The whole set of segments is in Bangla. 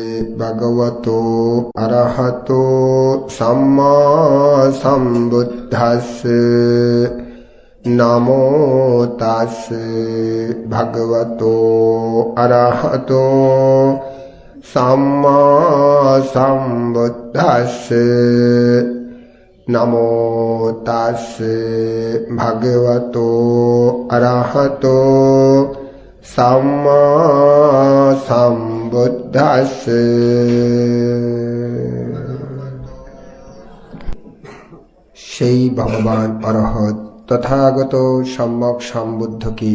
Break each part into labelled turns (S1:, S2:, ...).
S1: භගවතෝ අරහතෝ සම්මා සම්බුද්දස්ස. නමෝ තස් භගවතෝ අරහතෝ සම්මා සම්බුද්දස්ස. නමෝ තස් භගවතෝ අරහතෝ සම්මා සම්බුද්දස්ස. সেই ভগবান অরহত তথাগত সম্যক সম্বুদ্ধকে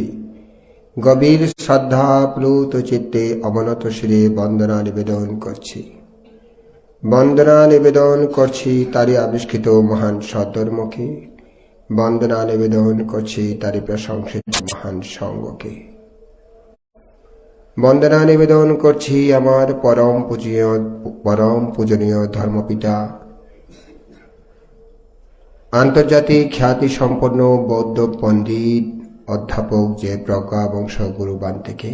S1: গভীর শ্রদ্ধা প্লুত চিত্তে অবনত শিরে বন্দনা নিবেদন করছি বন্দনা নিবেদন করছি তারই আবিষ্কৃত মহান সদ্ধর্মকে বন্দনা নিবেদন করছি তারই প্রশংসিত মহান সঙ্গকে বন্দনা নিবেদন করছি আমার পরম পূজনীয় পরম পূজনীয় ধর্মপিতা। আন্তর্জাতিক খ্যাতি সম্পন্ন বৌদ্ধ পণ্ডিত, অধ্যাপক যে প্রজ্ঞা বংশ গুরুবান থেকে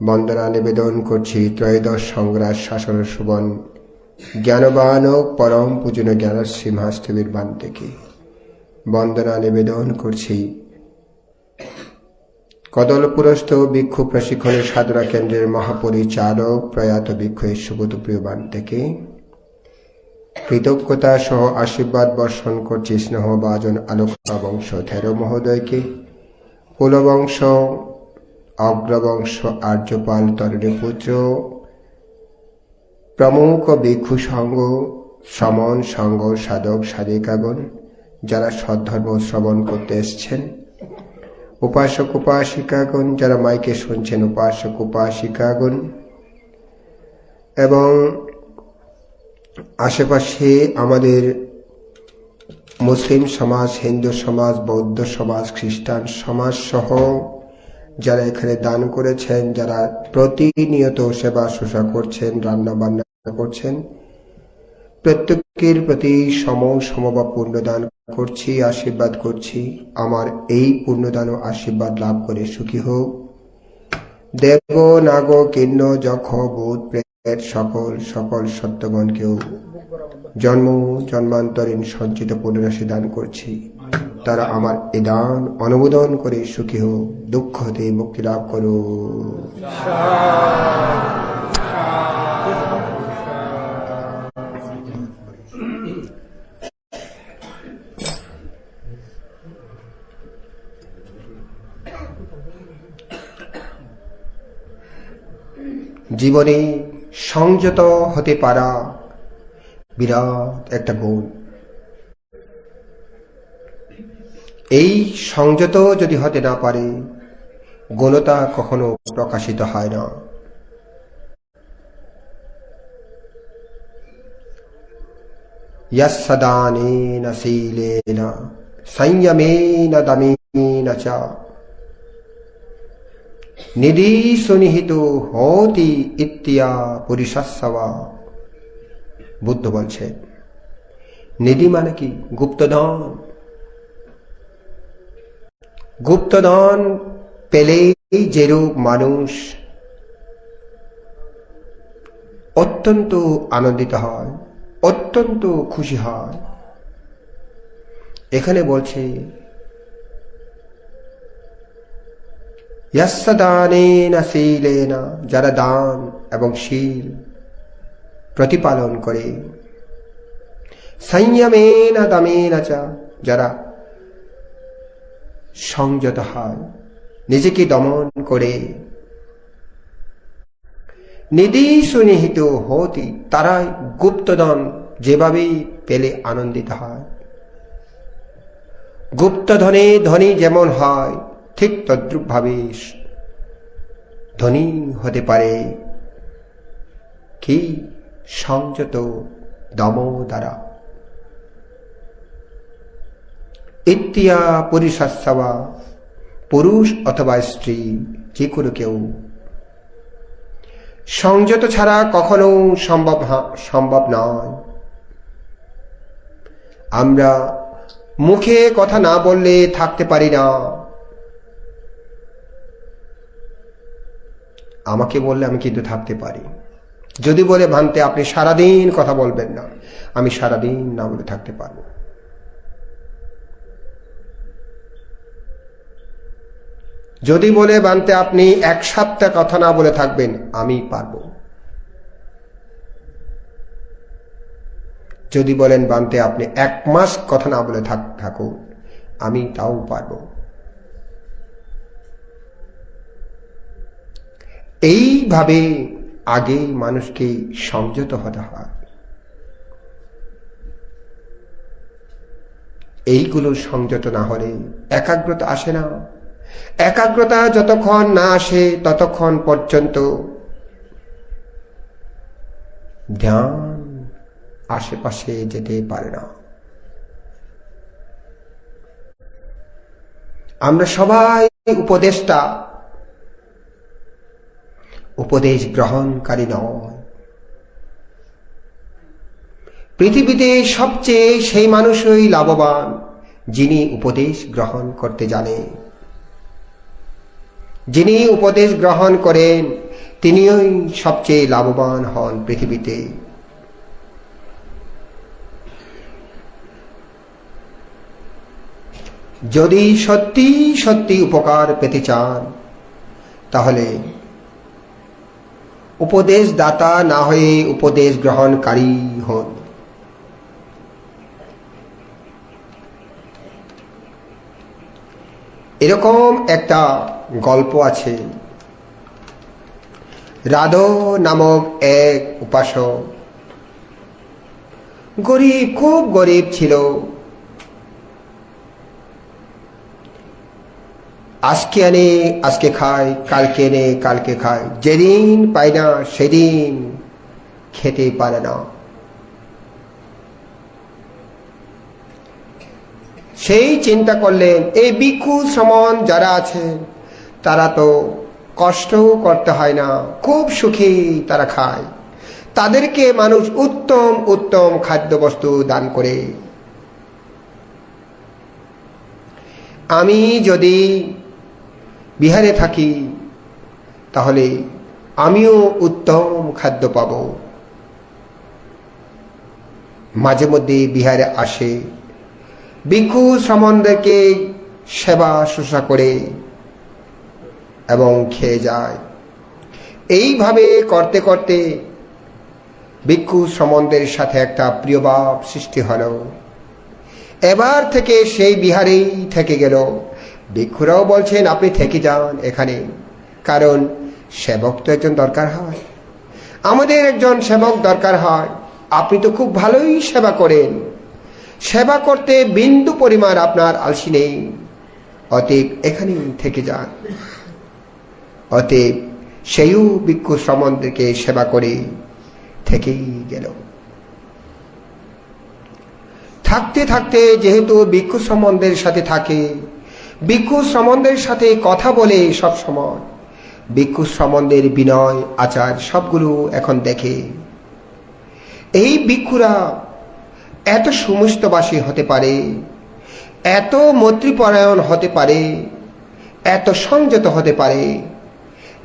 S1: বন্দনা নিবেদন করছি ত্রয়োদশ সংগ্রাস শাসন সুবন জ্ঞানবান ও পরম পূজনীয় জ্ঞানশ্রী মহাস্তবীর বান থেকে। বন্দনা নিবেদন করছি কদলপুরস্থ ভিক্ষু প্রশিক্ষণের সাধনা কেন্দ্রের মহাপরিচালক প্রয়াত ভিক্ষু সুগত প্রিয়বান থেকে। কৃতজ্ঞতা সহ আশীর্বাদ বর্ষণ করছি স্নেহ বাজন আলোকা বংশ থেরো মহোদয়কে। কুলবংশ, অগ্রবংশ, আর্যপাল তরণী পুত্র, প্রমুখ ভিক্ষু সঙ্গ সমন সঙ্গ সাধক সাধিকাগণ যারা সদ্ধর্ম শ্রবণ করতে এসছেন। উপাসক উপাসিকাগণ যারা মাইকে শুনছেন উপাসক উপাসিকাগণ এবং আশেপাশে আমাদের মুসলিম সমাজ, হিন্দু সমাজ, বৌদ্ধ সমাজ, খ্রিস্টান সমাজ সহ যারা এখানে দান করেছেন, যারা প্রতিনিয়ত সেবা শুশ্রূষা করছেন রান্না বান্না করছেন প্রত্যেকের প্রতি সম সমবা পুণ্যদান করছি, আশীর্বাদ করছি। আমার এই পুণ্যদান ও আশীর্বাদ লাভ করে সুখী হোক। দেব, নাগ, কিন্ন যখ বোধ, প্রেত, সকল সকল সত্যগণকেও জন্ম, জন্মান্তরীণ সঞ্চিত পুণ্যরাশি দান করছি। তারা আমার এ দান অনুমোদন করে সুখী হোক, দুঃখ হতে মুক্তি লাভ করো জীবনে সংযত হতে পারা বিরাট একটা গুণ এই সংযত যদি হতে না পারে গুণতা কখনো প্রকাশিত হয় না यस्सदानेन शीलेन संयमेन दमेन च নিধি সুনিহিত হতি ইত্তিয়া বুদ্ধ বলছে, নিধি মানে কি? গুপ্তধন। গুপ্তধন পেলেই যেরূপ মানুষ অত্যন্ত আনন্দিত হয়, অত্যন্ত খুশি হয়। এখানে বলছে শীলেনা যারা দান এবং শীল প্রতিপালন করে। সংযমেনা দামেনা চা যারা সংযত হয়, নিজেকে দমন করে। নিধি সুনিহিত হতি তারাই গুপ্তধন যেভাবেই পেলে আনন্দিত হয়। গুপ্তধনে ধনী যেমন হয় ঠিক তদ্রুপভাবে ধনী হতে পারে। কি সংযত দম দ্বারা। ইতিয়া পরিশাসবা পুরুষ অথবা স্ত্রী যে কোনো কেউ। সংযত ছাড়া কখনো সম্ভব সম্ভব নয়। আমরা মুখে কথা না বললে থাকতে পারি না। আমাকে বললে আমি কিন্তু থাকতে পারি। যদি বলে ভানতে আপনি সারাদিন কথা বলবেন না, আমি সারাদিন না বলে থাকতে পারব। যদি বলে বানতে আপনি এক সপ্তাহ কথা না বলে থাকবেন, আমি পারব। যদি বলেন বানতে আপনি এক মাস কথা না বলে থাক থাকুন, আমি তাও পারব। এইভাবে আগে মানুষকে সংযত হতে হয়। এইগুলো সংযত না হলে একাগ্রতা আসে না। একাগ্রতা যতক্ষণ না আসে, ততক্ষণ পর্যন্ত ধ্যান আশেপাশে যেতে পারে না। আমরা সবাই উপদেশটা উপদেশ গ্রহণকারী নয় পৃথিবীতে সবচেয়ে সেই মানুষই লাভবান, যিনি উপদেশ গ্রহণ করতে জানে। যিনি উপদেশ গ্রহণ করেন, তিনিই সবচেয়ে লাভবান হন পৃথিবীতে। যদি সত্যি সত্যি উপকার পেতে চান, তাহলে উপদেশ দাতা না হয়ে উপদেশ গ্রহণকারী হন। এরকম একটা গল্প আছে। রাধো নামক এক উপাসক গরিব, খুব গরিব ছিল। আজকে আনে, আজকে খায়, কালকে এনে, কালকে খায়। যেদিন পায় না, সেদিন খেতে পারে না। সেই চিন্তা করলেন, এই ভিক্ষু সমান যারা আছে, তারা তো কষ্টও করতে হয় না, খুব সুখী তারা খায়। তাদেরকে মানুষ উত্তম উত্তম খাদ্যবস্তু দান করে। আমি যদি বিহারে থাকি, তাহলে আমিও উত্তম খাদ্য পাব। মাঝে মধ্যে বিহারে আসে, ভিক্ষু সম্বন্ধকে সেবা শুশ্রূষা করে এবং খেয়ে যায়। এইভাবে করতে করতে ভিক্ষু সম্বন্ধের সাথে একটা প্রিয়ভাব সৃষ্টি হল। এবার থেকে সেই বিহারেই থেকে গেল। ভিক্ষুরাও বলছেন, আপনি থেকে যান এখানে। কারণ সেবক তো একজন দরকার হয়। আমাদের একজন সেবক দরকার হয়। আপনি তো খুব ভালোই সেবা করেন। সেবা করতে বিন্দু পরিমাণ আপনার আলসি নেই। অতএব এখানেই থেকে যান। অতএব সেইও ভিক্ষু সম্বন্ধকে সেবা করে থেকেই গেল। থাকতে থাকতে যেহেতু ভিক্ষু সম্বন্ধের সাথে থাকে ভিক্ষু সম্বন্ধের সাথে কথা বলে সব সময়। ভিক্ষু সম্বন্ধের বিনয়, আচার সবগুলো এখন দেখে। এই ভিক্ষুরা এত সুমিষ্টবাসী হতে পারে, এত মৈত্রীপরায়ণ হতে পারে, এত সংযত হতে পারে,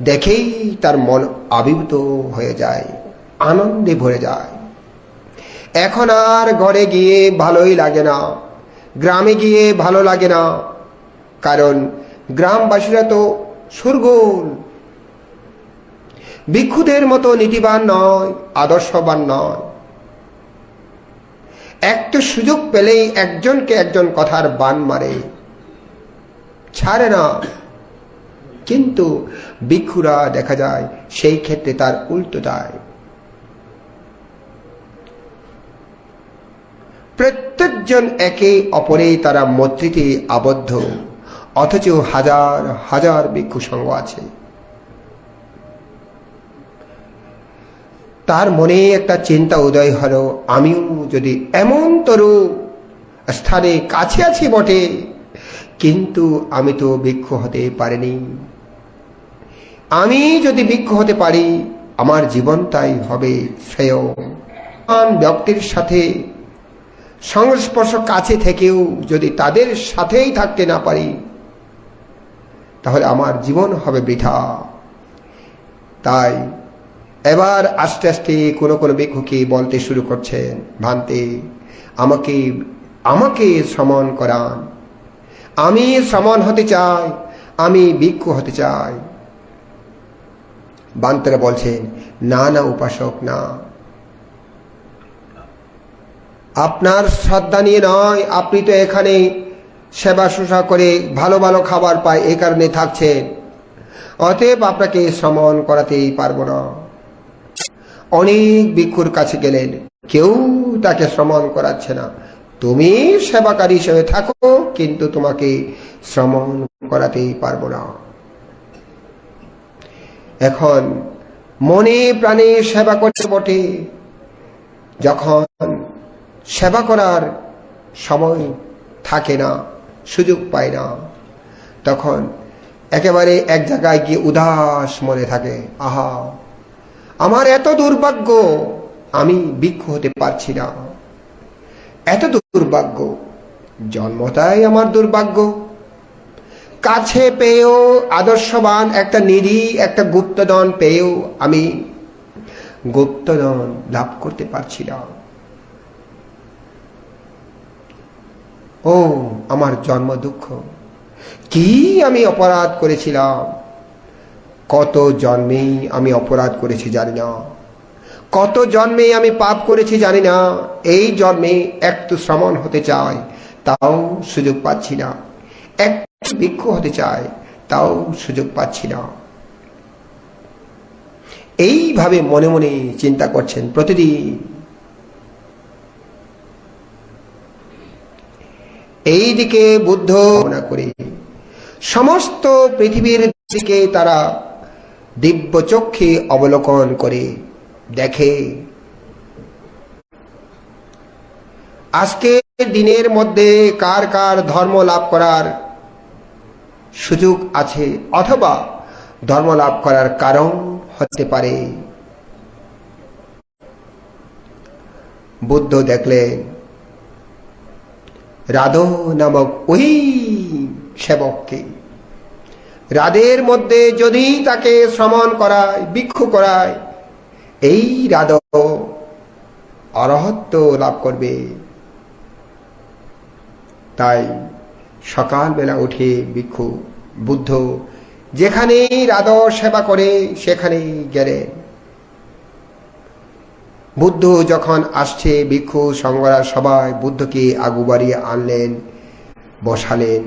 S1: দেখেই তার মন আবিভূত হয়ে যায়, আনন্দে ভরে যায়। এখন আর ঘরে গিয়ে ভালোই লাগে না, গ্রামে গিয়ে ভালো লাগে না কারণ গ্রামবাসীরা তো সুরগোল ভিক্ষুদের মতো নীতিবান নয়, আদর্শবান নয়। একটু সুযোগ পেলেই একজনকে একজন কথার বান মারে। ছাড়ে না। কিন্তু ভিক্ষুরা দেখা যায় সেই ক্ষেত্রে তার উল্টো যায় প্রত্যেকজন একে অপরে তারা মৈত্রীতে আবদ্ধ। অথচ হাজার হাজার ভিক্ষু সঙ্গ আছে। তার মনে একটা চিন্তা উদয় হলো, আমিও যদি এমন তরু স্থানে কাছে আছি বটে, কিন্তু আমি তো ভিক্ষু হতে পারিনি। আমি যদি ভিক্ষু হতে পারি, আমার জীবনটাই হবে শ্রেয়। ব্যক্তির সাথে, সংস্পর্শ কাছে থেকেও যদি তাদের সাথেই থাকতে না পারি তাহলে আমার জীবন হবে বৃথা। তাই এবার আস্তে আস্তে কোনো কোনো ভিক্ষুকে বলতে শুরু করছেন, ভান্তে, আমাকে আমাকে শ্রমণ করান। আমি শ্রমণ হতে চাই, আমি ভিক্ষু হতে চাই। বান্তরা বলছেন, না না, উপাসক, না। আপনার শ্রদ্ধা নিয়ে নয়, আপনি তো এখানে সেবা শুশ্রূষা করে ভালো ভালো খাবার পায়, এই কারণে থাকছেন অতএব আপনাকে শ্রমণ করাতেই পারব না। অনেক ভিক্ষুর কাছে গেলেন, কেউ তাকে শ্রমণ করাচ্ছে না। তুমি সেবাকারী হিসেবে থাকো, কিন্তু তোমাকে শ্রমণ করাতেই পারব না। এখন মনে প্রাণে সেবা করতে বটে। যখন সেবা করার সময় থাকে না সুযোগ পায় না। তখন একেবারে এক জায়গায় গিয়ে উদাস মনে থাকে, আহা, আমার এত দুর্ভাগ্য, আমি ভিক্ষু হতে পারছি না। এত দুর্ভাগ্য জন্মতাই আমার দুর্ভাগ্য। কাছে পেয়েও আদর্শবান একটা নিধি একটা গুপ্তদন পেয়েও আমি গুপ্তদন লাভ করতে পারছি না। ও আমার জন্ম দুঃখ কি আমি অপরাধ করেছিলাম? কত জন্মেই আমি অপরাধ করেছি জানি না। কত জন্মে আমি পাপ করেছি জানি না। এই জন্মে একটু শ্রমণ হতে চাই, তাও সুযোগ পাচ্ছি না। একটু ভিক্ষু হতে চাই, তাও সুযোগ পাচ্ছি না। এইভাবে মনে মনে চিন্তা করছেন প্রতিদিন। এই দিকে বুদ্ধ ভাবনা করে। সমস্ত পৃথিবীর দিকে তারা দিব্য চক্ষে অবলোকন করে দেখে। আজকের দিনের মধ্যে কার কার ধর্ম লাভ করার সুযোগ আছে অথবা ধর্ম লাভ করার কারণ হতে পারে। বুদ্ধ দেখলেন রাধো নামক ওই সেবককে। রাধের মধ্যে যদি তাকে শ্রমণ করায়, ভিক্ষু করায়, এই রাধ অরহত্ব লাভ করবে। তাই সকালবেলা উঠে ভিক্ষু, বুদ্ধ, যেখানেই রাধ সেবা করে, সেখানেই গেলেন। বুদ্ধ যখন আসছে, ভিক্ষু সঙ্গরা সবাই বুদ্ধকে আগু বাড়িয়ে আনলেন, বসালেন।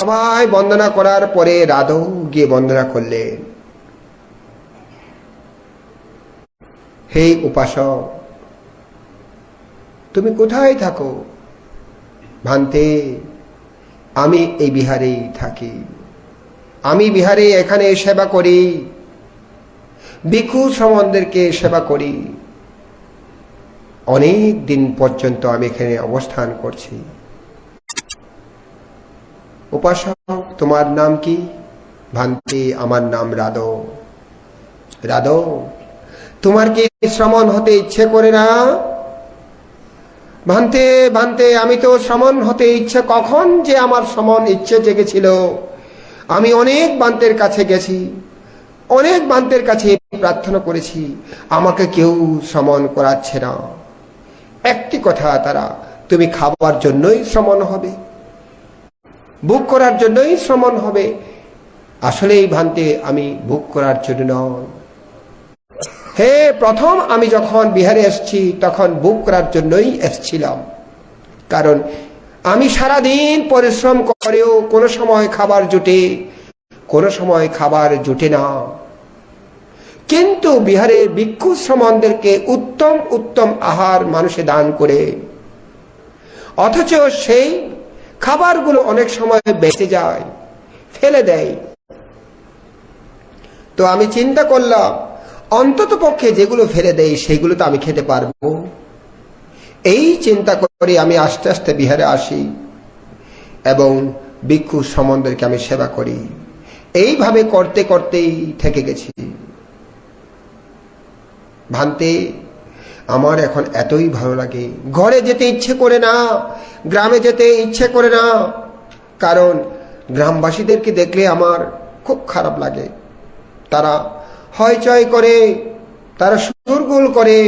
S1: সবাই বন্দনা করার পরে রাধও গিয়ে বন্দনা করলেন। হে উপাসক, তুমি কোথায় থাকো? ভান্তে, আমি এই বিহারেই থাকি। আমি বিহারে এখানে সেবা করি। ভিক্ষু সমানদেরকে সেবা করি। অনেক দিন পর্যন্ত আমি এখানে অবস্থান করছি। উপাসক, তোমার নাম কি? ভান্তি, আমার নাম রাধো। রাধো, তোমার কি শ্রমণ হতে ইচ্ছে করে না? ভান্তে ভান্তে, আমি তো শ্রমণ হতে ইচ্ছে কখন যে আমার শ্রমণ ইচ্ছে জেগেছিল। আমি অনেক বান্তের কাছে গেছি। অনেক বান্তের কাছে প্রার্থনা করেছি, আমাকে কেউ সমন করাচ্ছে না। একটি কথা তারা, তুমি খাবার জন্যই শ্রমণ হবে। বুক করার জন্যই শ্রমণ হবে। আসলে এই ভান্তে আমি বুক করার জন্য নয়। হে, প্রথম আমি যখন বিহারে এসছি, তখন বুক করার জন্যই এসছিলাম। কারণ আমি সারাদিন পরিশ্রম করেও কোনো সময় খাবার জুটে কোনো সময় খাবার জুটে না। কিন্তু বিহারের ভিক্ষু শ্রমণদেরকে উত্তম উত্তম আহার মানুষে দান করে। অথচ সেই খাবারগুলো অনেক সময় বেঁচে যায়, ফেলে দেয়। তো আমি চিন্তা করলাম, অন্তত পক্ষে যেগুলো ফেলে দেয় সেগুলো তো আমি খেতে পারব। এই চিন্তা করে আমি আস্তে আস্তে বিহারে আসি এবং ভিক্ষু সম্বন্ধকে আমি সেবা করি। এইভাবে করতে করতেই থেকে গেছি। ভান্তে, আমার এখন এতই ভালো লাগে। ঘরে যেতে ইচ্ছে করে না, গ্রামে যেতে ইচ্ছে করে না, কারণ গ্রামবাসীদেরকে দেখলে আমার খুব খারাপ লাগে। তারা হইচই করে, তারা সুরগুল করে।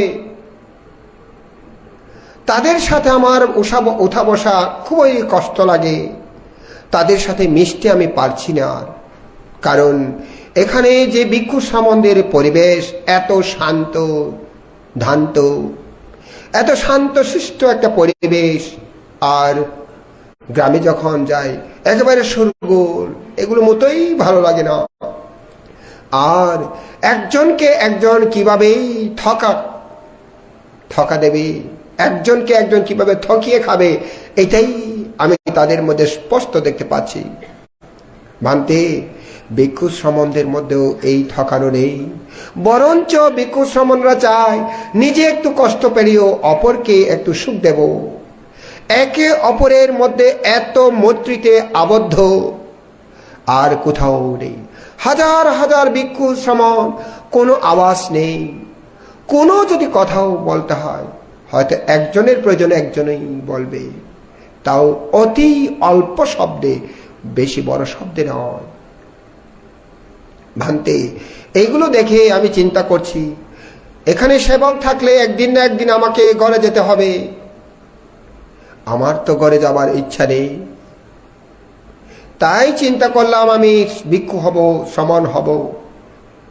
S1: তাদের সাথে আমার ওষা উঠা বসা খুবই কষ্ট লাগে। তাদের সাথে মিশতে আমি পারছি না আর। কারণ এখানে যে ভিক্ষু সম্বন্ধের পরিবেশ এত শান্ত, ধান্ত, এত শান্ত শিষ্ট একটা পরিবেশ, আর গ্রামে যখন যাই একেবারে সুরগুল এগুলো মতোই ভালো লাগে না। আর একজনকে একজন কীভাবে ঠকা ঠকা দেবে? একজনকে একজন কীভাবে ঠকিয়ে খাবে? এটাই আমি তাদের মধ্যে স্পষ্ট দেখতে পাচ্ছি। ভান্তে ভিক্ষু সম্বন্ধের মধ্যেও এই ঠকানো নেই। বরঞ্চ ভিক্ষু সম্বন্ধরা চায়, নিজে একটু কষ্ট পেলেও অপরকে একটু সুখ দেব। একে অপরের মধ্যে এত মৈত্রীতে আবদ্ধ, আর কোথাও নেই। হাজার হাজার ভিক্ষু সমান কোনো আওয়াজ নেই। কোনো যদি কথাও বলতে হয়, হয়তো একজনের প্রয়োজন একজনেই বলবে। তাও অতি অল্প শব্দে, বেশি বড় শব্দে নয়। ভান্তে এইগুলো দেখে আমি চিন্তা করছি। এখানে সেবক থাকলে একদিন না একদিন আমাকে ঘরে যেতে হবে। আমার তো ঘরে যাবার ইচ্ছা নেই। তাই চিন্তা করলাম আমি ভিক্ষু হব, সমান হব।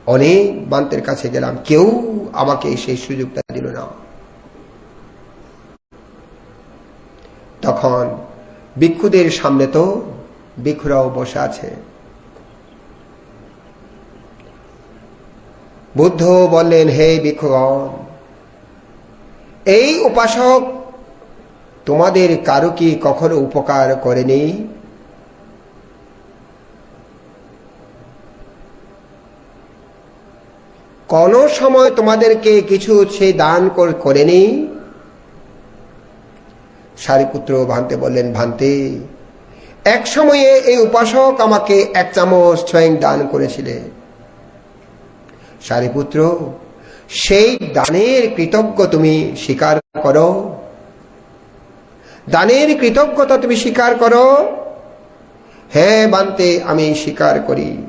S1: অনেক বান্তের কাছে গেলাম। কেউ আমাকে সেই সুযোগটা দিল না। তখন ভিক্ষুদের সামনে তো ভিক্ষুরাও বসে আছে। বুদ্ধ বললেন, হে ভিক্ষুগণ এই উপাসক তোমাদের কারও কি কখনো উপকার করেনি? কোন সময় তোমাদেরকে কিছু সে দান করেনি? সারিপুত্র ভান্তে বললেন, ভান্তে, এক সময়ে এই উপাসক আমাকে এক চামচ স্বয়ং দান করেছিলেন। সারিপুত্র, সেই দানের কৃতজ্ঞ তুমি স্বীকার করো। দানের কৃতজ্ঞতা তুমি স্বীকার করো। হ্যাঁ বানতে, আমি স্বীকার করি।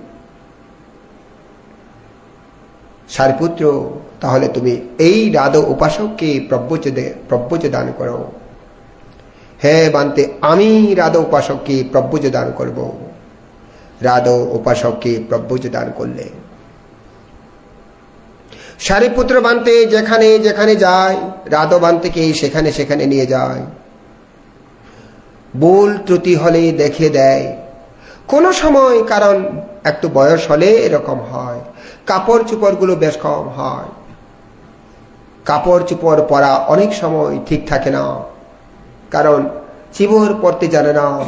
S1: সারিপুত্র, তাহলে তুমি এই রাধ উপাসককে প্রব্যচ প্রব্যচ দান করো। হ্যাঁ বানতে, আমি রাধ উপাসককে প্রব্যচ দান করব। রাধ উপাসককে প্রব্যচ দান করলে সারিপুত্র বানতে যেখানে যেখানে যায় রাধ বানতেকে সেখানে সেখানে নিয়ে যায়। ভুল ত্রুটি হলে দেখে দেয়। কোন সময় কারণ একটু বয়স হলে এরকম হয়। কাপড় চুপড়গুলো বেশ কম হয়। কাপড় চুপড় পরা অনেক সময় ঠিক থাকে না। কারণ চিবর পড়তে জানে না।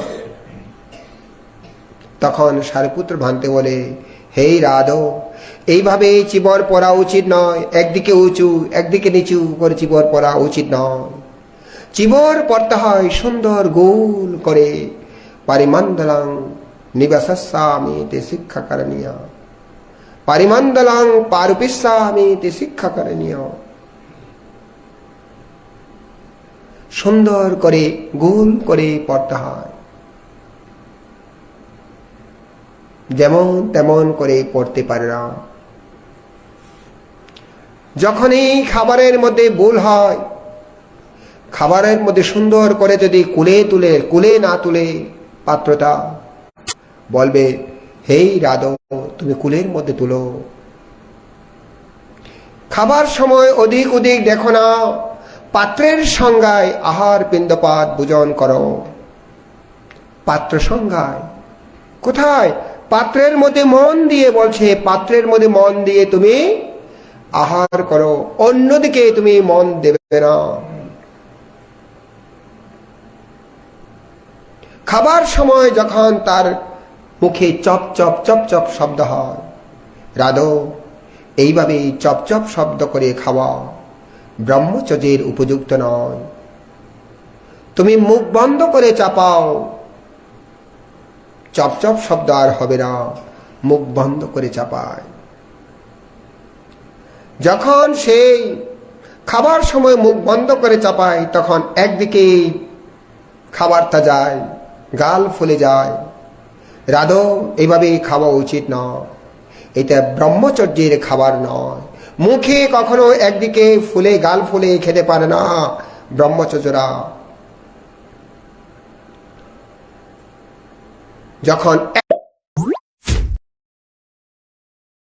S1: তখন সারিপুত্র ভানতে বলে, হেই রাধো এইভাবে চিবর পরা উচিত নয়। একদিকে উঁচু, একদিকে নিচু করে চিবর পরা উচিত নয়। চিবর পড়তে হয় সুন্দর গোল করে। পারিমন্দলাং নিবাসামি তে শিক্ষা করণীয়। পারিমন্দলাং পারুপিসামি তে শিক্ষা করণীয়। সুন্দর করে গোল করে পড়তে হয়। যেমন তেমন করে পড়তে পারে না। যখনই খাবারের মধ্যে ভুল হয়, খাবারের মধ্যে সুন্দর করে যদি কুলে তুলে, কুলে না তুলে পাত্রটা, বলবে, হেই রাধ, তুমি কুলের মধ্যে তুলো। খাবার সময় অধিক অধিক দেখো না, পাত্রের সংজ্ঞায় আহার পিণ্ডপাত ভোজন করো। পাত্র সংজ্ঞায় কোথায়? পাত্রের মধ্যে মন দিয়ে বলছে, পাত্রের মধ্যে মন দিয়ে তুমি আহার করো। অন্যদিকে তুমি মন দেবে না। খাবার সময় যখন তার মুখে চপ চপ চপ চপ শব্দ হয়, রাধো এইভাবে চপ চপ শব্দ করে খাওয়া ব্রহ্মচর্যের উপযুক্ত নয়। তুমি মুখ বন্ধ করে চাপাও। চপচপ শব্দ আর হবে না, মুখ বন্ধ করে চাপায়। যখন সেই খাবার সময় মুখ বন্ধ করে চাপায়, তখন একদিকে খাবারটা যায়, গাল ফুলে যায়। রাধো এইভাবে খাওয়া উচিত নয়। এটা ব্রহ্মচর্যের খাবার নয়। মুখে কখনো একদিকে ফুলে, গাল ফুলে খেতে পারে না ব্রহ্মচর্যরা। যখন